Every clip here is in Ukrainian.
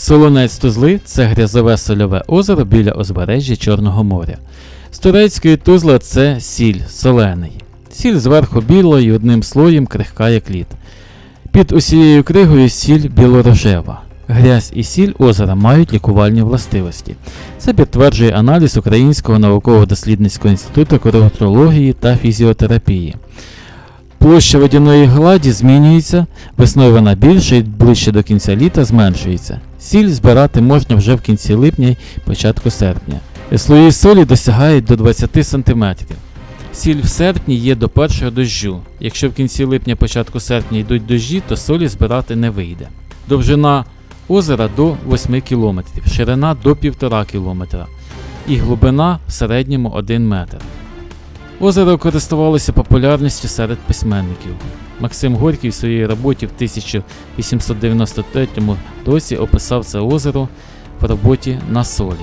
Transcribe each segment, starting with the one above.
Солонець Тузли це грязове сольове озеро біля узбережжя Чорного моря. З турецької тузла це сіль солений. Сіль зверху біла і одним слоєм крихка як лід. Під усією кригою сіль білорожева. Грязь і сіль озера мають лікувальні властивості. Це підтверджує аналіз Українського науково-дослідницького інституту курортології та фізіотерапії. Площа водяної гладі змінюється, весною вона більше і ближче до кінця літа зменшується. Сіль збирати можна вже в кінці липня і початку серпня. Слої солі досягають до 20 см. Сіль в серпні є до першого дощу. Якщо в кінці липня, початку серпня йдуть дощі, то солі збирати не вийде. Довжина озера до 8 км, ширина до 1,5 км і глибина в середньому 1 метр. Озеро користувалося популярністю серед письменників. Максим Горький в своїй роботі в 1893 році описав це озеро в роботі на солі.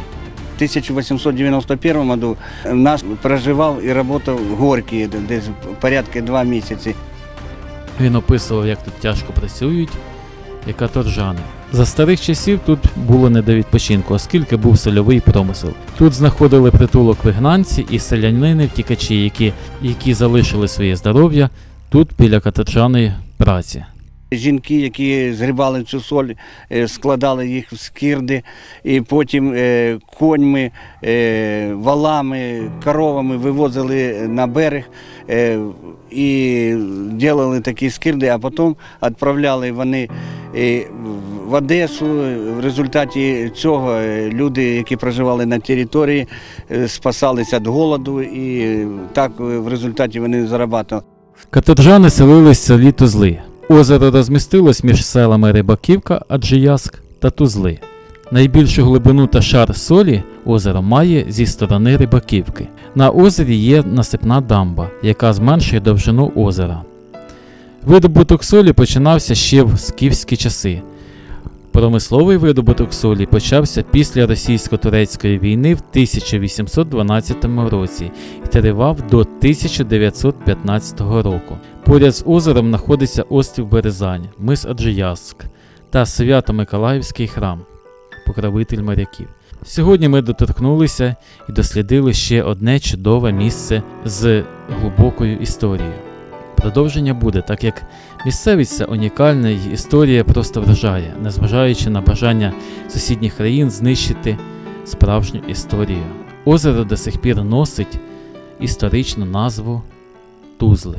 В 1891 году у нас проживав і працював Горький, десь порядка два місяці. Він описував, як тут тяжко працюють, і каторжани. За старих часів тут було не до відпочинку, оскільки був сольовий промисел. Тут знаходили притулок вигнанці і селянини втікачі, які, які залишили своє здоров'я тут біля каторжаної праці. Жінки, які згрібали цю соль, е, складали їх в скирди, і потім е, коньми, е, валами, коровами вивозили на берег і робили такі скирди, а потім відправляли вони в Одесу. В результаті цього е, люди, які проживали на території, е, спасалися від голоду, і так е, в результаті вони заробляли. Каторжани селились в селі Тузли. Озеро розмістилось між селами Рибаківка, Аджияск та Тузли. Найбільшу глибину та шар солі озеро має зі сторони Рибаківки. На озері є насипна дамба, яка зменшує довжину озера. Видобуток солі починався ще в скіфські часи. Промисловий видобуток солі почався після російсько-турецької війни в 1812 році і тривав до 1915 року. Поряд з озером знаходиться острів Березань, мис Аджияск та Свято-Миколаївський храм, покровитель моряків. Сьогодні ми доторкнулися і дослідили ще одне чудове місце з глибокою історією. Продовження буде, так як місцевість це унікальна і історія просто вражає, незважаючи на бажання сусідніх країн знищити справжню історію. Озеро до сих пір носить історичну назву Тузли.